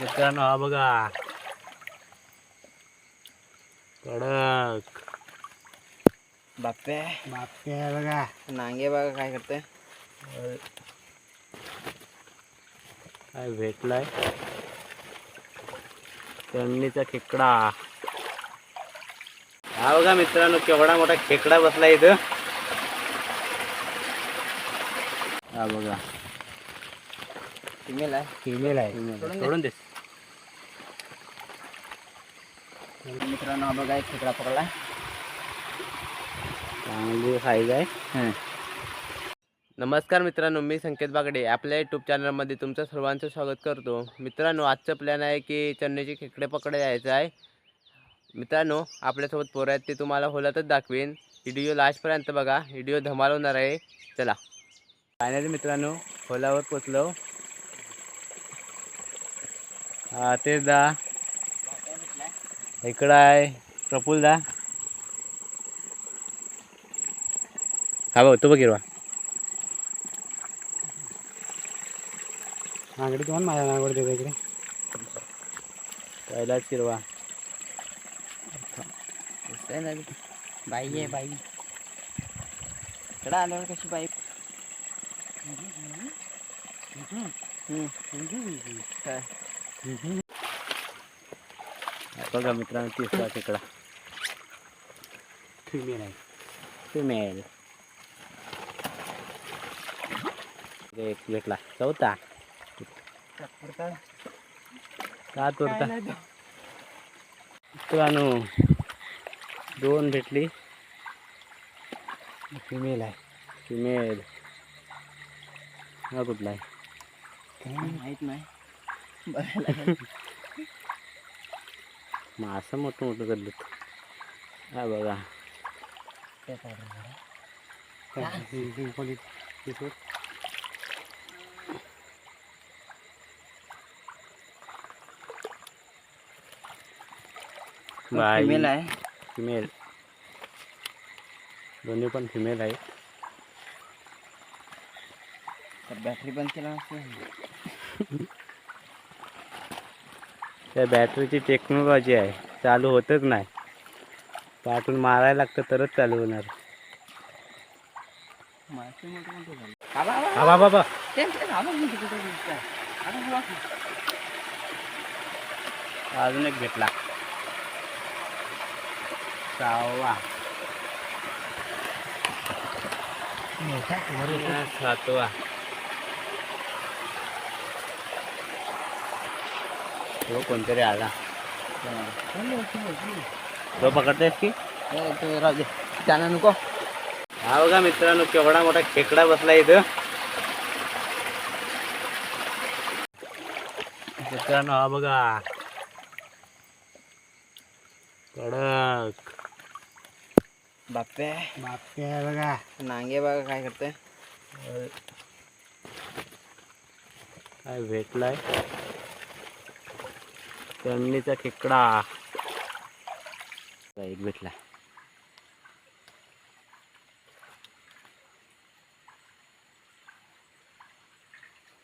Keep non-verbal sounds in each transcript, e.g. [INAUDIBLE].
मित्रांनो हा बघा. कडक. बापे बापे बघा. नांगे बघा काय करते काय भेटलाय? तळणीचा खेकडा. हा बघा मित्रांनो केवढा मोठा खेकडा बसला इथं. हा बघा. फिमेल आहे. फिमेल आहे. सोडून दे. सोडून दे मित्रांनो बघा एक खेकडा पकडला. चांगली साईज आहे. नमस्कार मित्रांनो मी संकेत बागडे. आपल्या यूट्यूब चॅनलमध्ये तुमचं सर्वांचं स्वागत करतो. मित्रांनो आजचं प्लॅन आहे की चन्नेचे खेकडे पकडे जायचं आहे. मित्रांनो आपल्यासोबत पोरं आहेत ते तुम्हाला होलातच दाखवेन. व्हिडिओ लास्टपर्यंत बघा. व्हिडिओ धमाल होणार आहे. चला. फायनली मित्रांनो होलावर पोचलो. हा तेच दा. इकडं आहे प्रफुल दा हा भाऊ तो बघ हिरवा नागडी कोण माझ्या नागड देतो इकडे पहिलाच हिरवा दिसतंय ना बाई आहे बाई खेकडा आल्यावर कशी बाई काय? बघा मित्रांनो तिसरा तिकडा फिमेल आहे. फिमेल एक भेटला. चौथा. का तुरता मित्रांनो दोन भेटली. फिमेल आहे. फिमेल हा कुठला आहे? माहीत नाही. बघायला. [LAUGHS] मासं मोठं मोठं करलेत हा बघा. बाई. फिमेल आहे. फिमेल दोन्ही पण फिमेल आहे तर बॅटरी बंद केला असेल. [LAUGHS] त्या बॅटरीची टेक्नॉलॉजी आहे. चालू होतच नाही. पाठून मारायला लागतं तरच चालू होणार. हा बाबा. अजून एक भेटला. सहावा सातवा. तो कोणतरी आला. तो पकडतेस की? ए, तो राहू दे. त्यानं नको. हा बघा मित्रांनो केवढा मोठा खेकडा बसला इथं. मित्रांनो हा बघा. कडक. बापे. बापे बघा. नांगे बघा काय करते काय भेटलाय? तळणीचा खेकडा. एक भेटला.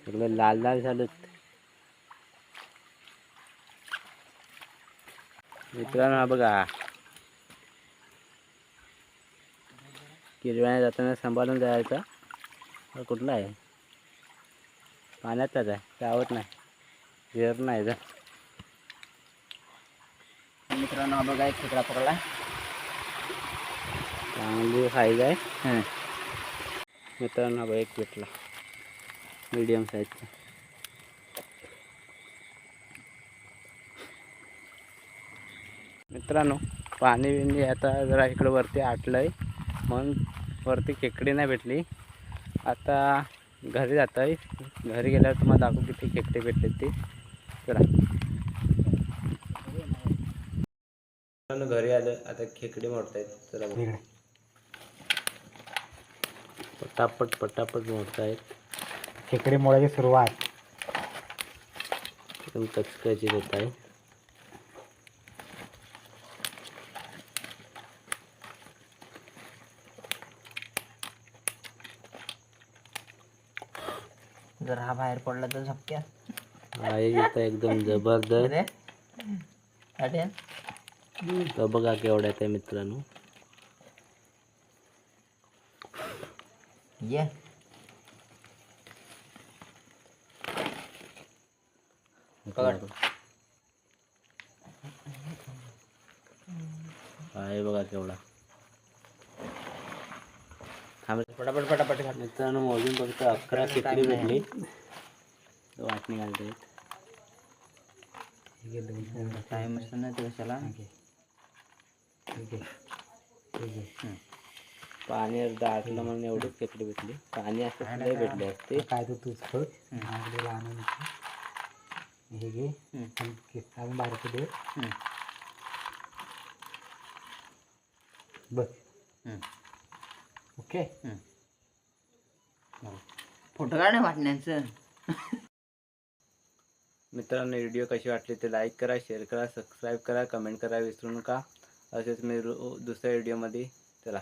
सगळं लाल लाल झालं. मित्रांनो हा बघा. किरव्याने जाताना सांभाळून जायचा. कुठला आहे? पाण्यातच आहे. गावत नाही. झेर नाही जा मित्रांनो हा बघा एक खेकडा पकडला. चांगली साईज आहे. मित्रांनो हा बघा एक भेटला मीडियम साईजचा मित्रांनो पाणी बिणी आता जरा इकडं वरती आटलं आहे म्हणून वरती खेकडी नाही भेटली. आता घरी जात आहे घरी गेल्यावर तुम्हाला दाखवू किती खेकडे भेटले ते. चला मित्रांनो घरी आलं आता खेकडे मोडतायत. चला बघू. पटापट पटापट मोडतायत. खेकडे मोडायची सुरुवात. एकदम कचकची देत आहे जर हा बाहेर पडला तर झपक्या इथं एकदम जबरदस्त. अरे तर बघा केवढ्यात आहे मित्रांनो. ये. आहे बघा केवढा. पटापट पटापट. मित्रांनो मोजून फक्त अकरा खेकडी भेटली. वाटणी घालते. टाइम असतो ना ते कशाला? पाणी दाटलं म्हणून एवढीच खेकडी भेटली. पाणी असं भेटले असते. काय तर तूच इथे. हे घे. अजून बारके दे. बघ हम्म. ओके? फोटो काढ वाटण्याचं. मित्रांनो व्हिडिओ कशी वाटली ते लाईक करा शेअर करा सबस्क्राईब करा कमेंट करा विसरू नका. असेच मी दुसऱ्या व्हिडिओमध्ये चला.